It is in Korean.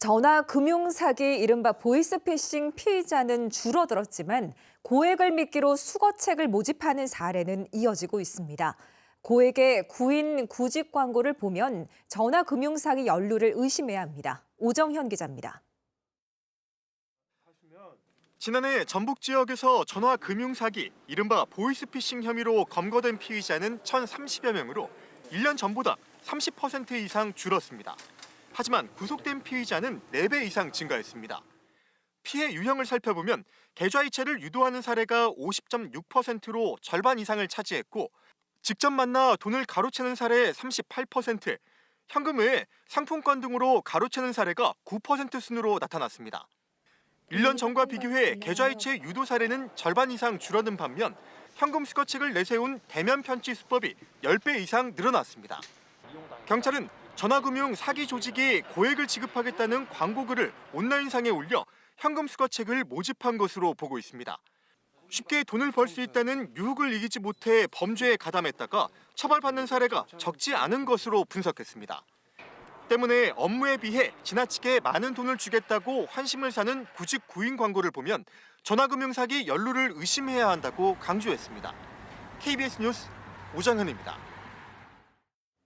전화 금융 사기 이른바 보이스피싱 피의자는 줄어들었지만 고액을 미끼로 수거책을 모집하는 사례는 이어지고 있습니다. 고액의 구인 구직 광고를 보면 전화 금융 사기 연루를 의심해야 합니다. 오정현 기자입니다. 지난해 전북 지역에서 전화 금융 사기, 이른바 보이스피싱 혐의로 검거된 피의자는 1,030여 명으로 1년 전보다 30% 이상 줄었습니다. 하지만 구속된 피의자는 4배 이상 증가했습니다. 피해 유형을 살펴보면 계좌이체를 유도하는 사례가 50.6%로 절반 이상을 차지했고 직접 만나 돈을 가로채는 사례 38%, 현금 외에 상품권 등으로 가로채는 사례가 9% 순으로 나타났습니다. 1년 전과 비교해 계좌이체 유도 사례는 절반 이상 줄어든 반면 현금 수거책을 내세운 대면 편취 수법이 10배 이상 늘어났습니다. 경찰은 전화금융 사기 조직이 고액을 지급하겠다는 광고글을 온라인상에 올려 현금 수거책을 모집한 것으로 보고 있습니다. 쉽게 돈을 벌 수 있다는 유혹을 이기지 못해 범죄에 가담했다가 처벌받는 사례가 적지 않은 것으로 분석했습니다. 때문에 업무에 비해 지나치게 많은 돈을 주겠다고 환심을 사는 구직 구인 광고를 보면 전화금융 사기 연루를 의심해야 한다고 강조했습니다. KBS 뉴스 오정현입니다.